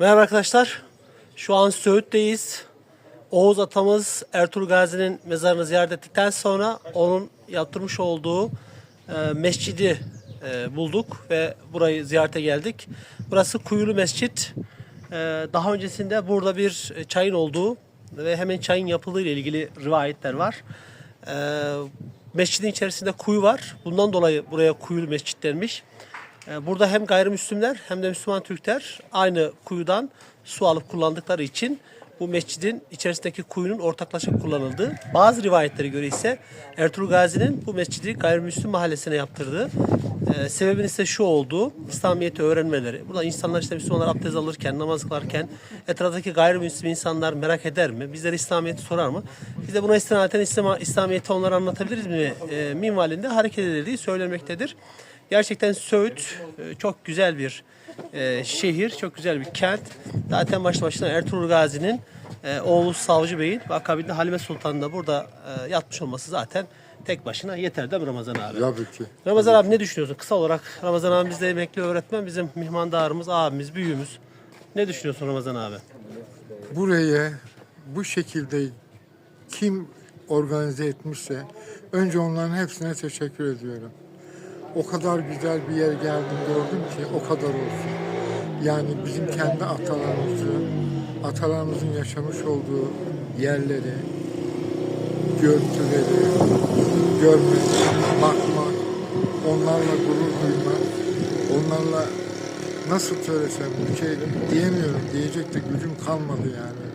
Merhaba arkadaşlar. Şu an Söğüt'teyiz. Oğuz atamız Ertuğrul Gazi'nin mezarını ziyaret ettikten sonra onun yaptırmış olduğu e, mescidi e, bulduk ve burayı ziyarete geldik. Burası Kuyulu Mescit. E, daha öncesinde burada bir çayın olduğu ve hemen çayın yapıldığı ile ilgili rivayetler var. E, mescidin içerisinde kuyu var. Bundan dolayı buraya Kuyulu Mescit denmiş. Ee, Burada hem gayrimüslimler hem de Müslüman Türkler aynı kuyudan su alıp kullandıkları için bu mescidin içerisindeki kuyunun ortaklaşa kullanıldığı. Bazı rivayetlere göre ise Ertuğrul Gazi'nin bu mescidi gayrimüslim mahallesine yaptırdığı. Ee, sebebin ise şu olduğu İslamiyet'i öğrenmeleri. Burada insanlar işte Müslümanlar abdest alırken, namaz kılarken etraftaki gayrimüslim insanlar merak eder mi? Bizlere İslamiyet'i sorar mı? Biz de buna istinaden İslam, İslamiyet'i onlara anlatabiliriz mi? E, minvalinde hareket edildiği söylenmektedir. Gerçekten Söğüt e, çok güzel bir e, şehir, çok güzel bir kent. Zaten başlı başına Ertuğrul Gazi'nin e, oğlu Savcı Bey'in ve akabinde Halime Sultan'ın da burada yatmış olması zaten tek başına yeter değil mi Ramazan abi? Tabii ki. Ramazan abi ne düşünüyorsun? Kısa olarak Ramazan abi bizde emekli öğretmen, bizim mihmandarımız, abimiz, büyüğümüz. Ne düşünüyorsun Ramazan abi? Burayı bu şekilde kim organize etmişse önce onların hepsine teşekkür ediyorum. O kadar güzel bir yer geldim gördüm ki o kadar olsun. Yani bizim kendi atalarımızı, atalarımızın yaşamış olduğu yerleri, görüntüleri görmek, bakmak, onlarla gurur duymak, onlarla nasıl söylesem bir şey diyemiyorum, diyecek de gücüm kalmadı yani.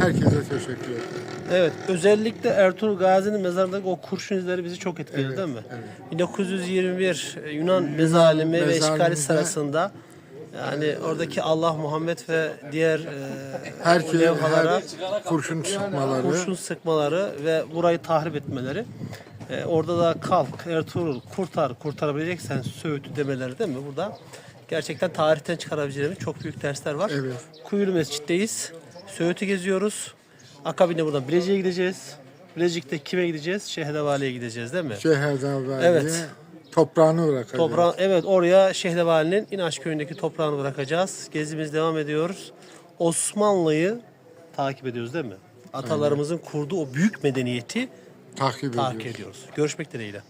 Herkese teşekkür ederim. Evet, özellikle Ertuğrul Gazi'nin mezarındaki o kurşun izleri bizi çok etkiledi Evet, değil mi? evet. 1921 Yunan mezalimi ve işgali sırasında yani oradaki Allah, Muhammed ve diğer e, Herkese levhalara her kurşun sıkmaları, kurşun sıkmaları ve burayı tahrip etmeleri. E, orada da kalk Ertuğrul kurtar, kurtarabileceksen Söğüt'ü demeleri değil mi burada? Gerçekten tarihten çıkarabileceğimiz çok büyük dersler var. Evet. Kuyulu Mescid'deyiz. Söğüt'ü geziyoruz. Akabinde buradan Bilecik'e gideceğiz. Bilecik'te kime gideceğiz? Şehzevali'ye gideceğiz değil mi? Şehzadeli'ye Evet. toprağını bırakacağız. Toprağı, evet oraya Şehzevali'nin İnaş köyündeki toprağını bırakacağız. Gezimiz devam ediyoruz. Osmanlı'yı takip ediyoruz değil mi? Atalarımızın kurduğu o büyük medeniyeti Takip takip ediyoruz. ediyoruz. Görüşmek dileğiyle.